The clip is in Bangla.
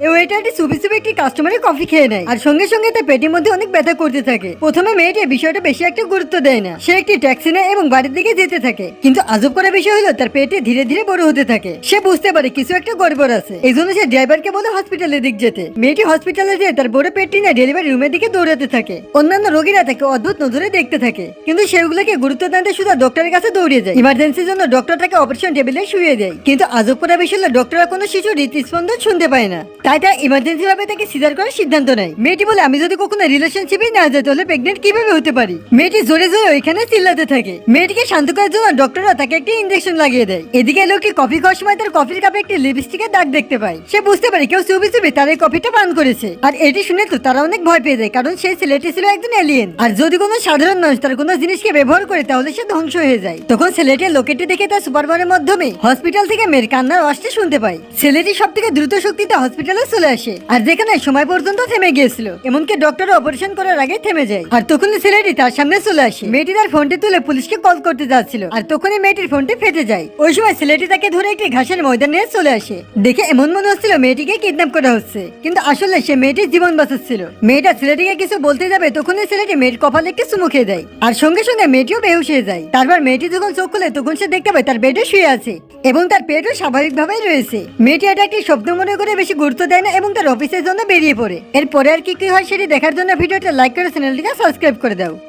এই ওয়েটারটি সুবি সুবি একটি কাস্টমারের কফি খেয়ে নেয়। আর সঙ্গে সঙ্গে তার পেটের মধ্যে অনেক ব্যথা করতে থাকে। প্রথমে মেয়েটি বিষয়টা বেশি একটা গুরুত্ব দেয় না। সে একটি ট্যাক্সি নেয় এবং বাড়ির দিকে যেতে থাকে। কিন্তু আজব বিষয় হলো, তার পেটে ধীরে ধীরে বড় হতে থাকে। সে বুঝতে পারে কিছু একটা গড়বড় আছে। এই জন্য সে ড্রাইভারকে বলে হসপিটালের দিক যেতে। মেয়েটি হসপিটালে যেয়ে তার বড় পেটটি নিয়ে ডেলিভারি রুমের দিকে দৌড়াতে থাকে। অন্যান্য রোগীরা তাকে অদ্ভুত নজরে দেখতে থাকে। কিন্তু সেগুলোকে গুরুত্ব দিয়ে শুধু ডক্টরের কাছে দৌড়িয়ে যায়। ইমার্জেন্সির জন্য ডক্টর তাকে অপারেশন টেবিলে শুয়ে দেয়। কিন্তু আজব করা বিষয় হলো ডক্টররা কোনো শিশুর হৃদস্পন্দন শুনতে পায় না। তাই তারা ইমার্জেন্সি ভাবে তাকে সিজার করার সিদ্ধান্ত নেয়। মেয়েটি বলে, আমি যদি কখনো রিলেশনশিপে না যাই, তাহলে প্রেগনেন্ট কীভাবে হতে পারি? মেয়েটি জোরে জোরে ওইখানে চিল্লাতে থাকে। মেয়েটিকে শান্ত করার জন্য ডক্টররা তাকে একটি ইঞ্জেকশন লাগিয়ে দেয়। এদিকে লোকটি কফি খাওয়ার সময় তার কফির কাপে একটি লিপস্টিকের দাগ দেখতে পায়। সে বুঝতে পারে কেউ চুপি চুপি তার এই কফিটা পান করেছে। আর এটি শুনে তো তারা অনেক ভয় পেয়ে যায়, কারণ সেই ছেলেটি ছিল একজন এলিয়েন আর যদি কোনো সাধারণ মানুষ তার কোনো জিনিসকে ব্যবহার করে, তাহলে সে ধ্বংস হয়ে যায়। তখন ছেলেটি লোকেটি দেখে তার সুপারমানের মাধ্যমে হসপিটাল থেকে মেয়ের কান্নার অস্টে শুনতে পায়। ছেলেটি সব থেকে দ্রুত শক্তিতে হসপিটালে চলে আসে। আর যেখানে সময় পর্যন্ত থেমে গিয়েছিল, এমনকি ডক্টর অপারেশন করার আগে থেমে যায়। আর তখনই ছেলেটি তার সামনে চলে আসে। মেয়েটি তার ফোনটি তুলে পুলিশকে কল করতে যাচ্ছিল, আর তখনই মেয়েটির ফোনটি ফেটে যায়। ওই সময় ছেলেটি তাকে ধরে একটি ঘাসের ময়দান নিয়ে চলে আসে। দেখে এমন মনে হচ্ছিল মেয়েটিকে কিডন্যাপ করা হচ্ছে। কিন্তু আসলে সে মেয়েটির জীবন বাঁচাচ্ছিল। মেয়েটা ছেলেটিকে কিছু বলতে যাবে তখনই ছেলেটি মেয়ের কপালে চুমু খেয়ে দেয়। আর সঙ্গে সঙ্গে মেয়েটিও বেহুশ হয়ে যায়। তারপর মেয়েটি যখন চোখ খুলে তখন সে দেখতে পায় তার বেডে শুয়ে আছে, এবং তার পেটও স্বাভাবিকভাবেই রয়েছে। মেয়েটি এটা একটি স্বপ্ন মনে করে বেশি গুরুত্ব দেয় না এবং তার অফিসের জন্য বেরিয়ে পড়ে। এরপরে আর কি কি হয় সেটি দেখার জন্য ভিডিওটা লাইক করে চ্যানেলটিকে সাবস্ক্রাইব করে দাও।